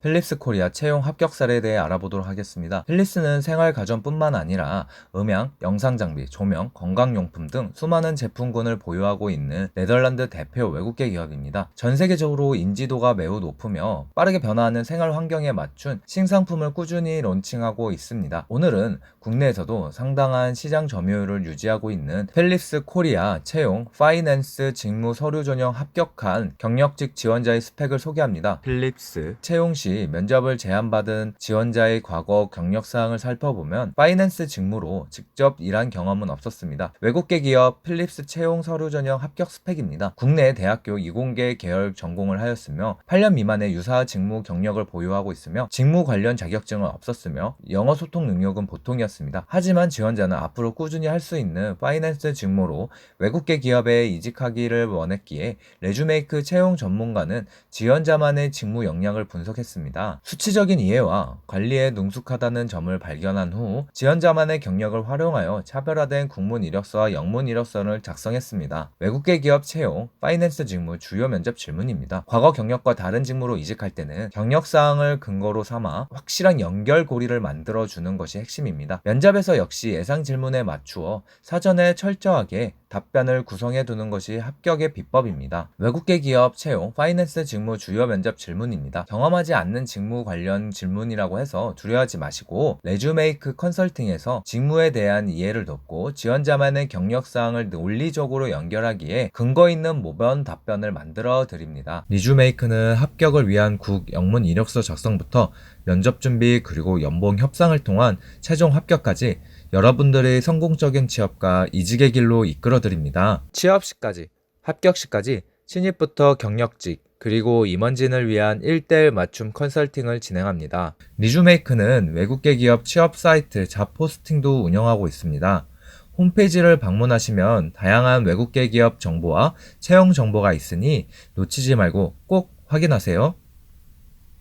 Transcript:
필립스 코리아 채용 합격 사례에 대해 알아보도록 하겠습니다. 필립스는 생활 가전뿐만 아니라 음향, 영상 장비, 조명, 건강용품 등 수많은 제품군을 보유하고 있는 네덜란드 대표 외국계 기업입니다. 전 세계적으로 인지도가 매우 높으며 빠르게 변화하는 생활 환경에 맞춘 신상품을 꾸준히 론칭하고 있습니다. 오늘은 국내에서도 상당한 시장 점유율을 유지하고 있는 필립스 코리아 채용 파이낸스 직무 서류 전형 합격한 경력직 지원자의 스펙을 소개합니다. 필립스 채용 시 면접을 제안받은 지원자의 과거 경력 사항을 살펴보면 파이낸스 직무로 직접 일한 경험은 없었습니다. 외국계 기업 필립스 채용 서류 전형 합격 스펙입니다. 국내 대학교 이공계 계열 전공을 하였으며 8년 미만의 유사 직무 경력을 보유하고 있으며 직무 관련 자격증은 없었으며 영어 소통 능력은 보통이었습니다. 하지만 지원자는 앞으로 꾸준히 할 수 있는 파이낸스 직무로 외국계 기업에 이직하기를 원했기에 레주메이크 채용 전문가는 지원자만의 직무 역량을 분석했습니다. 수치적인 이해와 관리에 능숙하다는 점을 발견한 후 지원자만의 경력을 활용하여 차별화된 국문 이력서와 영문 이력서를 작성했습니다. 외국계 기업 채용, 파이낸스 직무 주요 면접 질문입니다. 과거 경력과 다른 직무로 이직할 때는 경력 사항을 근거로 삼아 확실한 연결고리를 만들어 주는 것이 핵심입니다. 면접에서 역시 예상 질문에 맞추어 사전에 철저하게 답변을 구성해 두는 것이 합격의 비법입니다. 외국계 기업 채용, 파이낸스 직무 주요 면접 질문입니다. 경험하지 않는 직무 관련 질문이라고 해서 두려워하지 마시고 레주메이크 컨설팅에서 직무에 대한 이해를 돕고 지원자만의 경력 사항을 논리적으로 연결하기에 근거 있는 모변 답변을 만들어 드립니다. 리주메이크는 합격을 위한 국 영문 이력서 작성부터 면접 준비 그리고 연봉 협상을 통한 최종 합격까지 여러분들의 성공적인 취업과 이직의 길로 이끌어 드립니다. 취업 시까지, 합격 시까지 신입부터 경력직, 그리고 임원진을 위한 1대1 맞춤 컨설팅을 진행합니다. 리주메이크는 외국계 기업 취업 사이트 잡포스팅도 운영하고 있습니다. 홈페이지를 방문하시면 다양한 외국계 기업 정보와 채용 정보가 있으니 놓치지 말고 꼭 확인하세요.